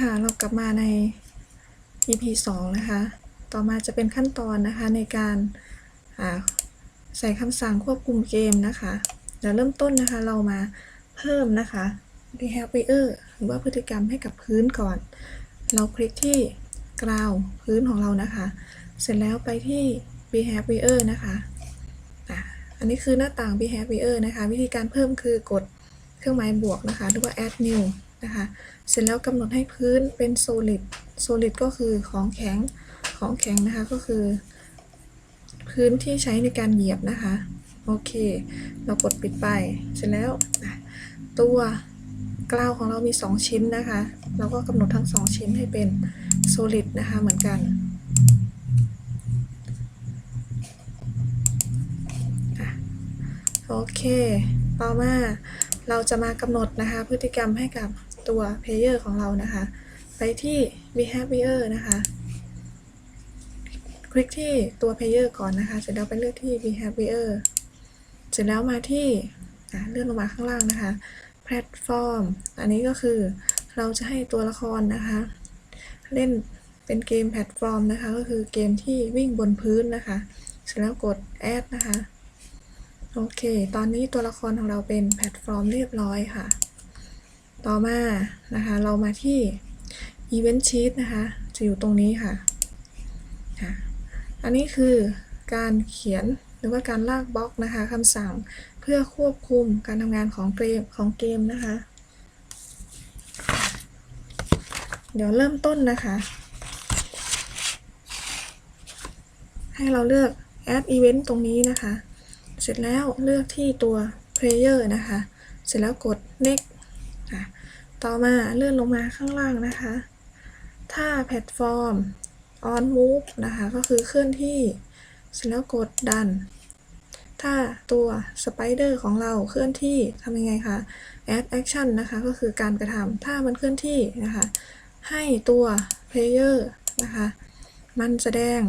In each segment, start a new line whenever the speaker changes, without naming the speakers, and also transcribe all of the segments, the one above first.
ค่ะเรากลับมาใน EP 2 นะคะ ต่อมาจะเป็นขั้นตอนนะคะในการาใส่คำสั่งควบคุมเกมนะคะเดี๋ยวเริ่มต้นนะคะเรามาเพิ่มนะคะ behavior หรือว่าพฤติกรรมให้กับพื้นก่อน เราคลิกที่กราวพื้นของเรานะคะ เสร็จแล้วไปที่ behavior นะคะอันนี้คือหน้าต่าง behavior นะคะ วิธีการเพิ่มคือกดเครื่องหมายบวกนะคะ หรือว่า add new นะคะ เสร็จแล้วกำหนดให้พื้นเป็น solid solid ก็คือของแข็ง ของแข็งนะคะก็คือ พื้นที่ใช้ในการเหยียบนะคะ โอเค เรากดปิดไป เสร็จแล้ว ตัวกล้าวของเรามี 2 ชิ้นนะคะ เราก็กำหนดทั้ง 2 ชิ้นให้เป็น solid นะคะเหมือนกันโอเค ต่อมาเราจะมากำหนดนะคะ พฤติกรรมให้กับ ตัว player ของเรานะคะ ไปที่ behavior นะคะ คลิกที่ตัว player ก่อนนะคะ เสร็จแล้วไปเลือกที่ behavior เสร็จแล้วมาที่เลื่อนลงมาข้างล่างนะคะ platform อันนี้ก็คือเราจะให้ตัวละครนะคะ เล่นเป็นเกมแพลตฟอร์มนะคะ ก็คือเกมที่วิ่งบนพื้นนะคะ เสร็จแล้วกด add นะคะ โอเค ตอนนี้ตัวละครของเราเป็นแพลตฟอร์มเรียบร้อยค่ะ ต่อมานะคะ เรามาที่ Event Sheet นะคะ จะอยู่ตรงนี้ค่ะค่ะ อันนี้คือการเขียนหรือว่าการลากบล็อกนะคะคำสั่งเพื่อควบคุมการทำงานของเกมของเกมนะคะ เดี๋ยวเริ่มต้นนะคะ ให้เราเลือก add event ตรงนี้นะคะ เสร็จแล้วเลือกที่ตัว player นะคะ เสร็จแล้วกด next ต่อมาเลื่อนลงมาข้างล่างนะคะ ถ้าแพลตฟอร์ม on move นะคะ ก็คือเคลื่อนที่เสร็จแล้วกดดัน ถ้าตัวสไปเดอร์ของเราเคลื่อนที่ทำยังไงคะ add action นะคะ ก็คือการกระทำถ้ามันเคลื่อนที่นะคะ ให้ตัว player นะคะ มันแสดง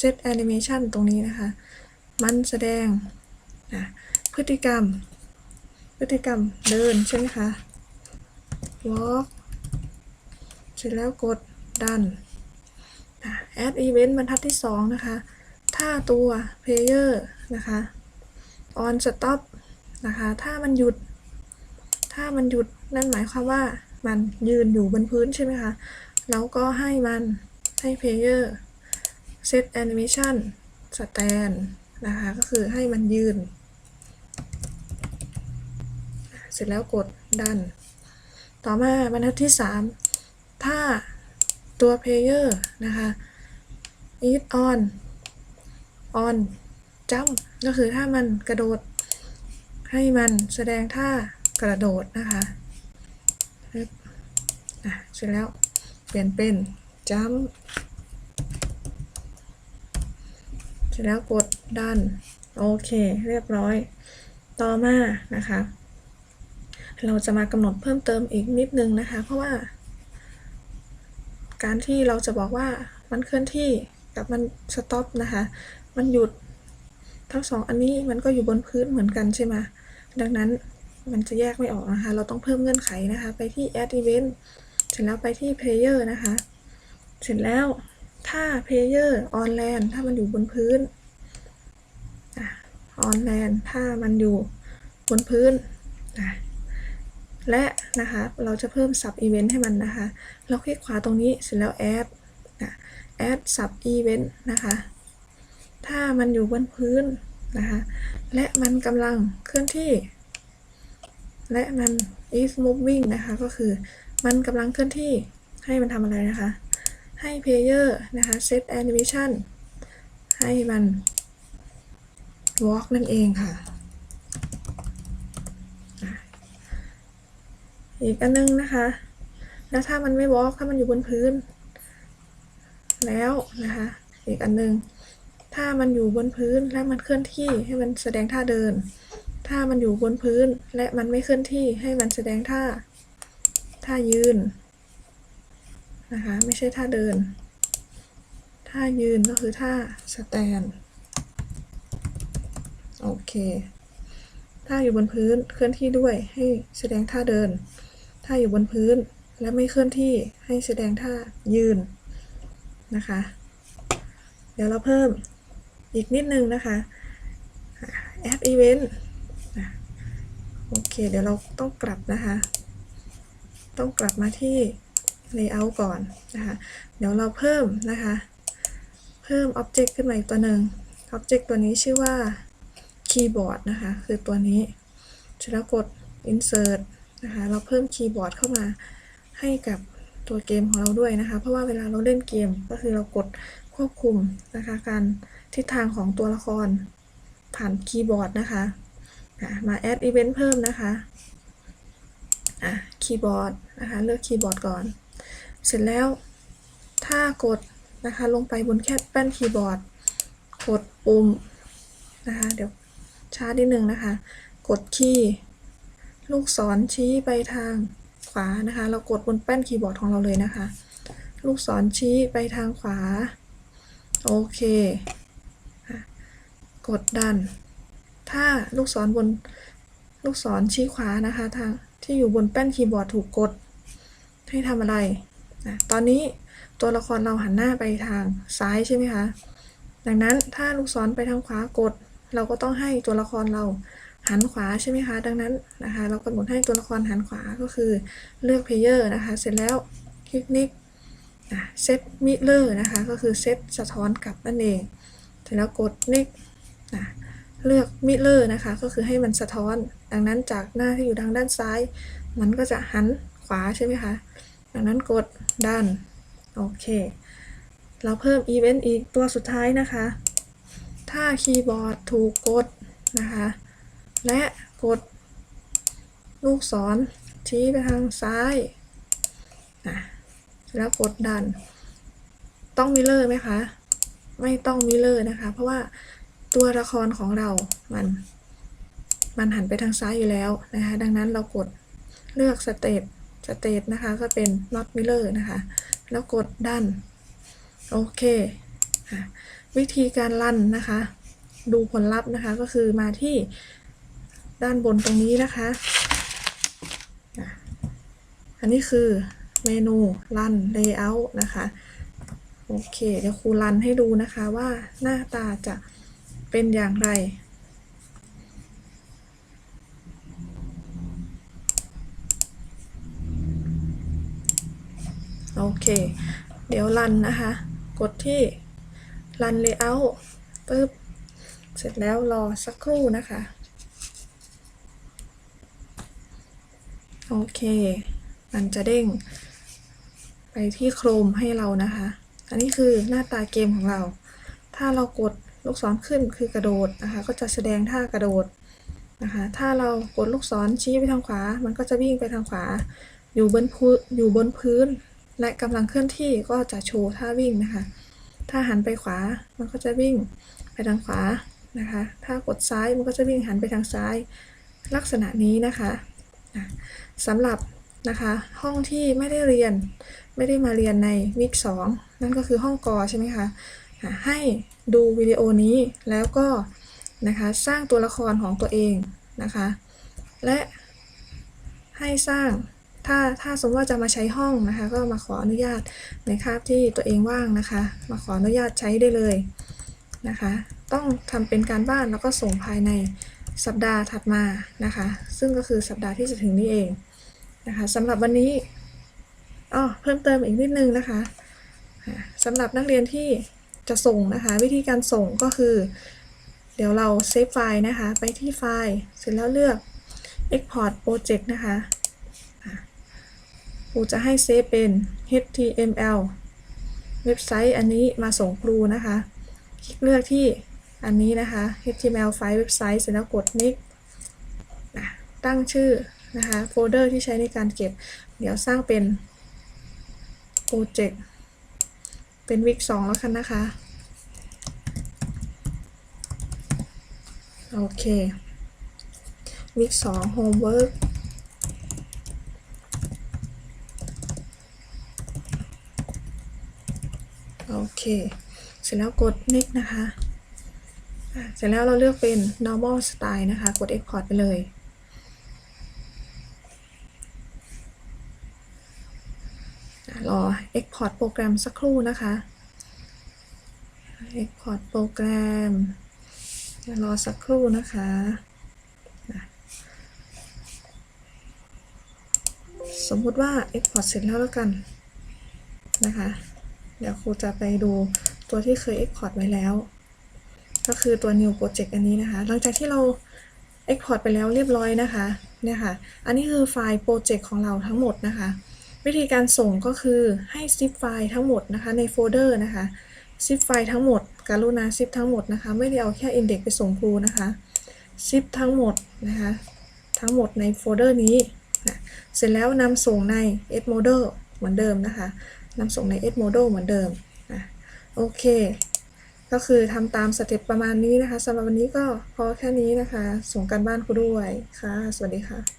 set animation ตรงนี้นะคะ มันแสดงอะพฤติกรรม พฤติกรรมเดินใช่ไหมคะ walk เสร็จแล้วกดดัน add event บรรทัดที่ 2 นะคะ ถ้าตัว player นะคะ on stop นะคะ ถ้ามันหยุด ถ้ามันหยุดนั่นหมายความว่ามันยืนอยู่บนพื้นใช่ไหมคะ แล้วก็ให้มันให้ player set animation stand นะคะ ก็คือให้มันยืน เสร็จแล้วกดดัน ต่อมาบรรทัดที่ 3 ถ้าตัว player นะคะ is on on jump ก็คือถ้ามันกระโดด ให้มันแสดงท่ากระโดดนะคะปึ๊บอะเสร็จแล้วเปลี่ยนเป็น jump เสร็จแล้วกดดัน โอเค เรียบร้อย ต่อมานะคะ เราจะมากำหนดเพิ่มเติมอีกนิดนึงนะคะ เพราะว่า การที่เราจะบอกว่ามันเคลื่อนที่กับมันสต็อปนะคะ มันหยุดทั้งสองอันนี้มันก็อยู่บนพื้นเหมือนกันใช่ไหมดังนั้นมันจะแยกไม่ออกนะคะ เราต้องเพิ่มเงื่อนไขนะคะ ไปที่ add event เสร็จแล้วไปที่ player นะคะ เสร็จแล้วถ้า player on land ถ้ามันอยู่บนพื้น on land ถ้ามันอยู่บนพื้นนะ และนะคะเราจะเพิ่ม sub event ให้มันนะคะ เราคลิกขวาตรงนี้เสร็จแล้ว add นะ add sub event นะคะ ถ้ามันอยู่บนพื้นนะคะ และมันกำลังเคลื่อนที่ และมัน is moving นะคะ ก็คือมันกำลังเคลื่อนที่ให้มันทำอะไรนะคะ ให้ player นะคะ set animation ให้มัน walk นั่นเองค่ะ อีกอันนึงนะคะ แล้วถ้ามันไม่ walk ถ้ามันอยู่บนพื้น แล้วนะคะ อีกอันนึง ถ้ามันอยู่บนพื้นและมันเคลื่อนที่ให้มันแสดงท่าเดิน ถ้ามันอยู่บนพื้นและมันไม่เคลื่อนที่ให้มันแสดงท่า ท่ายืนนะคะ ไม่ใช่ท่าเดิน ท่ายืนก็คือท่า stand โอเค ถ้าอยู่บนพื้นเคลื่อนที่ด้วยให้แสดงท่าเดิน ถ้าอยู่บนพื้นและไม่เคลื่อนที่ให้แสดงท่ายืนนะคะ เดี๋ยวเราเพิ่มอีกนิดนึงนะคะ add event โอเค เดี๋ยวเราต้องกลับนะคะ ต้องกลับมาที่ layout ก่อนนะคะ เดี๋ยวเราเพิ่มนะคะ เพิ่ม object ขึ้นมาอีกตัวหนึ่ง object ตัวนี้ชื่อว่า keyboard นะคะ คือตัวนี้เสร็จแล้วกด insert นะคะ เราเพิ่มคีย์บอร์ดเข้ามาให้กับตัวเกมของเราด้วยนะคะ เพราะว่าเวลาเราเล่นเกมก็คือเรากดควบคุมนะคะ การทิศทางของตัวละครผ่านคีย์บอร์ดนะคะอะมา add event เพิ่มนะคะอะคีย์บอร์ดนะคะ เลือกคีย์บอร์ดก่อน เสร็จแล้วถ้ากดนะคะลงไปบนแค่แป้นคีย์บอร์ด กดปุ่มนะคะ เดี๋ยวช้านิดนึงนะคะ กดคีย์ ลูกศรชี้ไปทางขวานะคะ เรากดบนแป้นคีย์บอร์ดของเราเลยนะคะ ลูกศรชี้ไปทางขวา โอเค กดดัน ถ้าลูกศรบนลูกศรชี้ขวานะคะทางที่อยู่บนแป้นคีย์บอร์ดถูกกด ให้ทำอะไรนะตอนนี้ตัวละครเราหันหน้าไปทางซ้ายใช่ไหมคะ ดังนั้นถ้าลูกศรไปทางขวากด เราก็ต้องให้ตัวละครเรา หันขวาใช่ไหมคะ ดังนั้นนะคะ เรากำหนดให้ตัวละครหันขวาก็คือเลือก player นะคะ เสร็จแล้วคลิกนิกเซตมิเลอร์นะคะ ก็คือเซตสะท้อนกลับนั่นเอง เสร็จแล้วกด next นะเลือกมิเลอร์นะคะ ก็คือให้มันสะท้อน ดังนั้นจากหน้าที่อยู่ทางด้านซ้าย มันก็จะหันขวาใช่ไหมคะ ดังนั้นกดดันโอเค เราเพิ่มอีเวนต์อีกตัวสุดท้ายนะคะ ถ้าคีย์บอร์ดถูกกดนะคะ และกด ลูกศรชี้ไปทางซ้ายนะแล้วกดดัน ต้องมิเลอร์ไหมคะ ไม่ต้องมิเลอร์นะคะ เพราะว่าตัวละครของเรา มัน มันหันไปทางซ้ายอยู่แล้วนะคะ ดังนั้นเรากดเลือกสเตตสเตตนะคะ ก็เป็น not mirror นะคะ แล้วกดดัน โอเค วิธีการรันนะคะ ดูผลลัพธ์นะคะ ก็คือมาที่ ด้านบนตรงนี้นะคะ อันนี้คือเมนูรัน layout นะคะ โอเค เดี๋ยวครูรันให้ดูนะคะว่าหน้าตาจะเป็นอย่างไรโอเค เดี๋ยวรันนะคะ กดที่รัน layout ปึ๊บ เสร็จแล้วรอสักครู่นะคะ โอเค มันจะเด้ง ไปที่โครมให้เรานะคะ อันนี้คือหน้าตาเกมของเรา ถ้าเรากดลูกศรขึ้นคือกระโดดนะคะ ก็จะแสดงท่ากระโดดนะคะ ถ้าเรากดลูกศรชี้ไปทางขวา มันก็จะวิ่งไปทางขวา อยู่บนพื้นอยู่บนพื้น และกำลังเคลื่อนที่ก็จะโชว์ท่าวิ่งนะคะ ถ้าหันไปขวา มันก็จะวิ่งไปทางขวานะคะ ถ้ากดซ้ายมันก็จะวิ่งหันไปทางซ้าย ลักษณะนี้นะคะอะ สำหรับนะคะห้องที่ไม่ได้เรียนไม่ได้มาเรียนในวิก2นั่นก็คือห้องกอใช่ไหมคะอะให้ดูวิดีโอนี้แล้วก็นะคะสร้างตัวละครของตัวเองนะคะและให้สร้างถ้าถ้าสมมติว่าจะมาใช้ห้องนะคะก็มาขออนุญาตในคาบที่ตัวเองว่างนะคะ มาขออนุญาตใช้ได้เลยนะคะ ต้องทำเป็นการบ้านแล้วก็ส่งภายใน สัปดาห์ถัดมานะคะ ซึ่งก็คือสัปดาห์ที่จะถึงนี้เองนะคะสำหรับวันนี้อ๋อเพิ่มเติมอีกนิดนึงนะคะสำหรับนักเรียนที่จะส่งนะคะ วิธีการส่งก็คือ เดี๋ยวเราเซฟไฟล์นะคะ ไปที่ไฟล์ เสร็จแล้วเลือก Export Project นะคะอะครูจะให้เซฟเป็น HTML เว็บไซต์อันนี้มาส่งครูนะคะ คลิกเลือกที่ อันนี้นะคะ HTML ไฟล์เว็บไซต์เสร็จแล้วกด next นะตั้งชื่อนะคะโฟลเดอร์ที่ใช้ในการเก็บ เดี๋ยวสร้างเป็นโปรเจกต์เป็นวิก2แล้วกันนะคะ โอเควิก2 homework โอเค เสร็จแล้วกด next นะคะ เสร็จแล้วเราเลือกเป็น normal style นะคะ กด export ไปเลย รอ Export โปรแกรมสักครู่นะคะ Export โปรแกรม รอสักครู่นะคะนะสมมุติว่า Export เสร็จแล้วแล้วกันนะคะ เดี๋ยวครูจะไปดูตัวที่เคย Export ไว้แล้ว ก็คือตัว New Project อันนี้นะคะ หลังจากที่เรา Export ไปแล้วเรียบร้อยนะคะเนี่ยค่ะ อันนี้คือไฟล์โปรเจกต์ของเราทั้งหมดนะคะ วิธีการส่งก็คือให้ zip ไฟล์ทั้งหมดนะคะในโฟลเดอร์นะคะ zip ไฟล์ทั้งหมดการุณา zip ทั้งหมดนะคะ ไม่ได้เอาแค่ index ไปส่งครูนะคะ zip ทั้งหมดนะคะทั้งหมดในโฟลเดอร์นี้นะเสร็จแล้วนำส่งใน Edmodo เหมือนเดิมนะคะนำส่งใน Edmodo เหมือนเดิมนะโอเค ก็คือทำตามสเต็ปประมาณนี้นะคะสำหรับวันนี้ก็พอแค่นี้นะคะ ส่งการบ้านครูด้วยค่ะ สวัสดีค่ะ